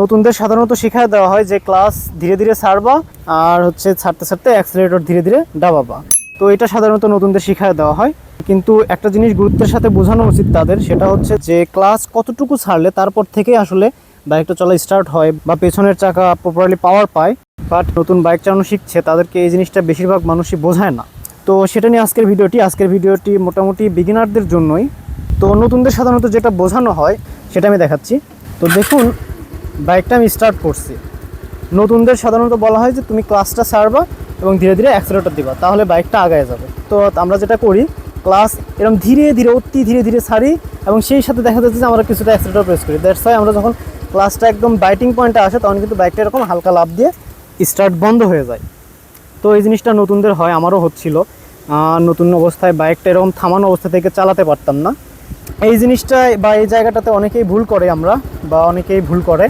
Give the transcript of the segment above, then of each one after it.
নতুনদের সাধারণত শেখায় দেওয়া হয় যে ক্লাস ধীরে ধীরে ছাড়বা আর হচ্ছে ছাড়তে ছাড়তে অ্যাক্সিলেটর ধীরে ধীরে ডাবাবা। তো এটা সাধারণত নতুনদের শেখায় দেওয়া হয়। কিন্তু একটা জিনিস গুরুত্বের সাথে বোঝানো উচিত তাদের, সেটা হচ্ছে যে ক্লাস কতটুকু ছাড়লে তারপর থেকে আসলে বাইকটা চলা স্টার্ট হয় বা পেছনের চাকা প্রপারলি পাওয়ার পায়। বাট নতুন বাইক চালানো শিখছে, তাদেরকে এই জিনিসটা বেশিরভাগ মানুষই বোঝায় না। তো সেটা নিয়ে আজকের ভিডিওটি আজকের ভিডিওটি মোটামুটি বিগিনারদের জন্যই। তো নতুনদের সাধারণত যেটা বোঝানো হয়, সেটা আমি দেখাচ্ছি। তো দেখুন বাইকটা আমি স্টার্ট করছি। নতুনদের সাধারণত বলা হয় যে, তুমি ক্লাসটা ছাড়বা এবং ধীরে ধীরে অ্যাক্সিলেটর দিবা, তাহলে বাইকটা আগায় যাবে। তো আমরা যেটা করি ক্লাস এরকম ধীরে ধীরে, অতি ধীরে ধীরে ছাড়ি এবং সেই সাথে দেখা যাচ্ছে যে, আমরা কিছুটা অ্যাক্সিলেটর প্রেস করি। দ্যাটস ওয়াই আমরা যখন ক্লাসটা একদম বাইটিং পয়েন্টে আসে, তখন কিন্তু বাইকটা এরকম হালকা লাভ দিয়ে স্টার্ট বন্ধ হয়ে যায়। তো এই জিনিসটা নতুনদের হয়, আমারও হচ্ছিল। নতুন অবস্থায় বাইকটা এরকম থামানো অবস্থা থেকে চালাতে পারতাম না। এই জিনিসটায় বা এই জায়গাটাতে অনেকেই ভুল করে আমরা, বা অনেকেই ভুল করে।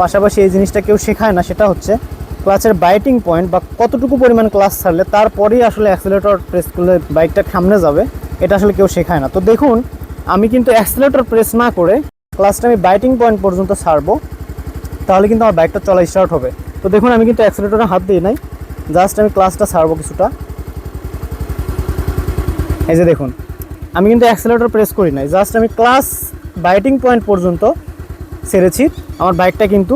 পাশাপাশি এই জিনিসটা কেউ শেখায় না, সেটা হচ্ছে ক্লাচের বাইটিং পয়েন্ট বা কতটুকু পরিমাণ ক্লাস ছাড়লে তারপরেই আসলে অ্যাক্সিলেটর প্রেস করলে বাইকটা সামনে যাবে, এটা আসলে কেউ শেখায় না। তো দেখুন, আমি কিন্তু অ্যাক্সিলেটর প্রেস না করে ক্লাসটা আমি বাইটিং পয়েন্ট পর্যন্ত ছাড়বো, তাহলে কিন্তু আমার বাইকটা চলা স্টার্ট হবে। তো দেখুন, আমি কিন্তু অ্যাক্সিলেটরে হাত দিই নাই জাস্ট আমি ক্লাসটা ছাড়বো কিছুটা। এই যে দেখুন, আমি কিন্তু অ্যাক্সিলেটর প্রেস করি নাই জাস্ট আমি ক্লাস বাইটিং পয়েন্ট পর্যন্ত ছেড়েছি আমার বাইকটা কিন্তু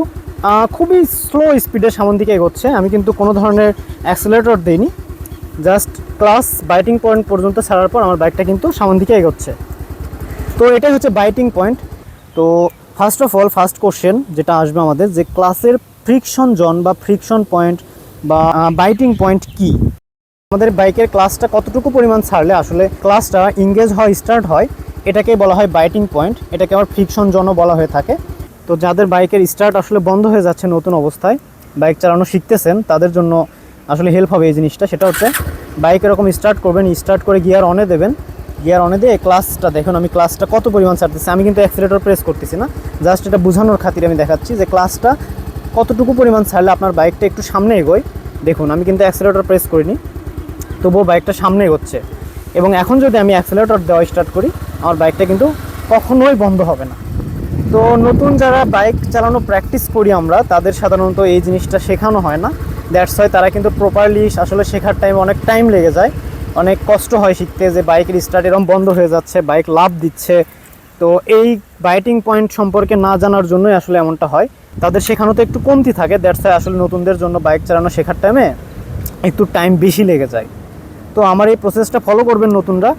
খুবই স্লো স্পিডের সামন দিকে এগোচ্ছে। আমি কিন্তু কোনো ধরনের অ্যাক্সিলেটর দিইনি। জাস্ট ক্লাস বাইটিং পয়েন্ট পর্যন্ত ছাড়ার পর আমার বাইকটা কিন্তু সামন দিকে এগোচ্ছে। তো এটাই হচ্ছে বাইটিং পয়েন্ট তো first of all first question যেটা আসবে আমাদের, যে ক্লাসের ফ্রিকশন জোন বা ফ্রিকশন পয়েন্ট বা বাইটিং পয়েন্ট কি? আমাদের বাইকের ক্লাসটা কতটুকু পরিমাণ ছাড়লে আসলে ক্লাসটা ইংগেজ হয় স্টার্ট হয় এটাকে বলা হয় বাইটিং পয়েন্ট এটাকে আবার ফ্রিকশন জোনও বলা হয়ে থাকে। তো যাদের বাইকের স্টার্ট আসলে বন্ধ হয়ে যাচ্ছে নতুন অবস্থায়, বাইক চালানো শিখতেছেন, তাদের জন্য আসলে হেল্প হবে এই জিনিসটা। সেটা হচ্ছে, বাইক এরকম স্টার্ট করবেন স্টার্ট করে গিয়ার অনে দেবেন। গিয়ার অনে দিয়ে ক্লাসটা দেখুন, আমি ক্লাসটা কত পরিমাণ ছাড়তেছি। আমি কিন্তু অ্যাক্সিলেটর প্রেস করতেছি না। জাস্ট এটা বোঝানোর খাতিরে আমি দেখাচ্ছি যে ক্লাসটা কতটুকু পরিমাণ ছাড়লে আপনার বাইকটা একটু সামনে এগোয়। দেখুন, আমি কিন্তু অ্যাক্সিলেটর প্রেস করিনি, তবুও বাইকটা সামনে এগোচ্ছে। এবং এখন যদি আমি অ্যাক্সিলেটর দেওয়া স্টার্ট করি, আমার বাইকটা কিন্তু কখনোই বন্ধ হবে না। তো নতুন যারা বাইক চালানো প্র্যাকটিস করি আমরা, তাদের সাধারণত এই জিনিসটা শেখানো হয় না। দ্যাটস হয় তারা কিন্তু প্রপারলি আসলে শেখার টাইম অনেক টাইম লেগে যায়। অনেক কষ্ট হয় শিখতে যে বাইকের স্টার্ট এরকম বন্ধ হয়ে যাচ্ছে, বাইক লাভ দিচ্ছে। তো এই বাইটিং পয়েন্ট সম্পর্কে না জানার জন্যই আসলে এমনটা হয়। তাদের শেখানোতে একটু কমতি থাকে দ্যাটস হয় আসলে নতুনদের জন্য বাইক চালানো শেখার টাইমে একটু টাইম বেশি লেগে যায়। তো আমার এই প্রসেসটা ফলো করবেন নতুনরা।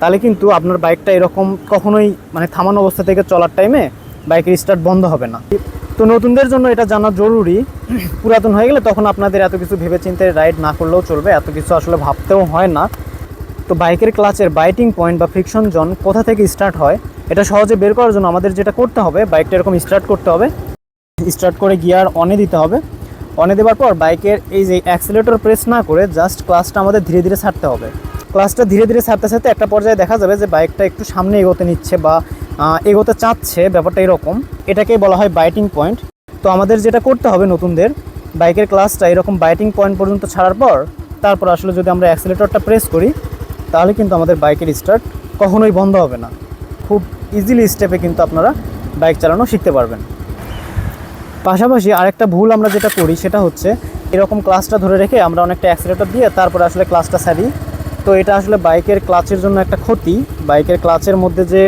তাহলে কিন্তু আপনার বাইকটা এরকম কখনোই মানে থামানো অবস্থা থেকে চলার টাইমে বাইকের স্টার্ট বন্ধ হবে না। তো নতুনদের জন্য এটা জানা জরুরি। পুরাতন হয়ে গেলে তখন আপনাদের এত কিছু ভেবে ভেবেচিন্তে রাইড না করলেও চলবে, এত কিছু আসলে ভাবতেও হয় না। তো বাইকের ক্লাচের বাইটিং পয়েন্ট বা ফ্রিকশন জোন কোথা থেকে স্টার্ট হয়, এটা সহজে বের করার জন্য আমাদের যেটা করতে হবে বাইকটা এরকম স্টার্ট করতে হবে। স্টার্ট করে গিয়ার অনে দিতে হবে। অনে দেওয়ার পর বাইকের এই যে অ্যাক্সিলেটর প্রেস না করে জাস্ট ক্লাসটা আমাদের ধীরে ধীরে ছাড়তে হবে। ক্লাসটা ধীরে ধীরে ছাড়তে ছাড়তে একটা পর্যায়ে দেখা যাবে যে বাইকটা একটু সামনে এগোতে নিচ্ছে বা এগোতে চাচ্ছে, ব্যাপারটা এরকম। এটাকেই বলা হয় বাইটিং পয়েন্ট তো আমাদের যেটা করতে হবে নতুনদের, বাইকের ক্লাসটা এরকম বাইটিং পয়েন্ট পর্যন্ত ছাড়ার পর, তারপর আসলে যদি আমরা অ্যাক্সিলেটরটা প্রেস করি, তাহলে কিন্তু আমাদের বাইকের স্টার্ট কখনোই বন্ধ হবে না। খুব ইজিলি স্টেপে কিন্তু আপনারা বাইক চালানো শিখতে পারবেন। পাশাপাশি আরেকটা ভুল আমরা যেটা করি, সেটা হচ্ছে এরকম ক্লাসটা ধরে রেখে আমরা অনেকটা অ্যাক্সিলেটর দিয়ে তারপরে আসলে ক্লাসটা সারি তো এটা আসলে বাইকের ক্লাচের জন্য একটা ক্ষতি। বাইকের ক্লাচের মধ্যে যে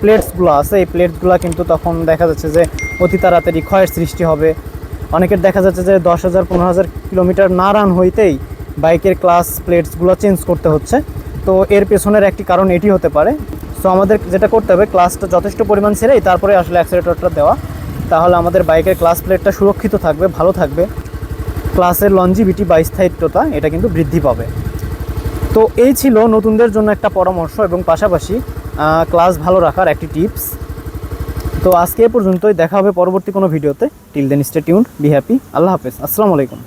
প্লেটসগুলো আছে, এই প্লেটসগুলো কিন্তু তখন দেখা যাচ্ছে যে অতি তাড়াতাড়ি ক্ষয়ের সৃষ্টি হবে। অনেকের দেখা যাচ্ছে যে দশ হাজার, পনেরো হাজার কিলোমিটার না রান হইতেই বাইকের ক্লাস প্লেটসগুলো চেঞ্জ করতে হচ্ছে। তো এর পেছনের একটি কারণ এটি হতে পারে। সো আমাদের যেটা করতে হবে ক্লাসটা যথেষ্ট পরিমাণ ছেড়েই তারপরে আসলে অ্যাক্সিলেটরটা দেওয়া। তাহলে আমাদের বাইকের ক্লাস প্লেটটা সুরক্ষিত থাকবে, ভালো থাকবে। ক্লাসের লঞ্জিভিটি বা স্থায়িত্বতা এটা কিন্তু বৃদ্ধি পাবে। তো এই ছিল নতুনদের জন্য একটা পরামর্শ এবং পাশাপাশি ক্লাস ভালো রাখার একটি টিপস তো আজকে এ পর্যন্তই, দেখা হবে পরবর্তী কোনো ভিডিওতে। Till then stay tune be happy আল্লাহ হাফেজ, আসসালামু আলাইকুম।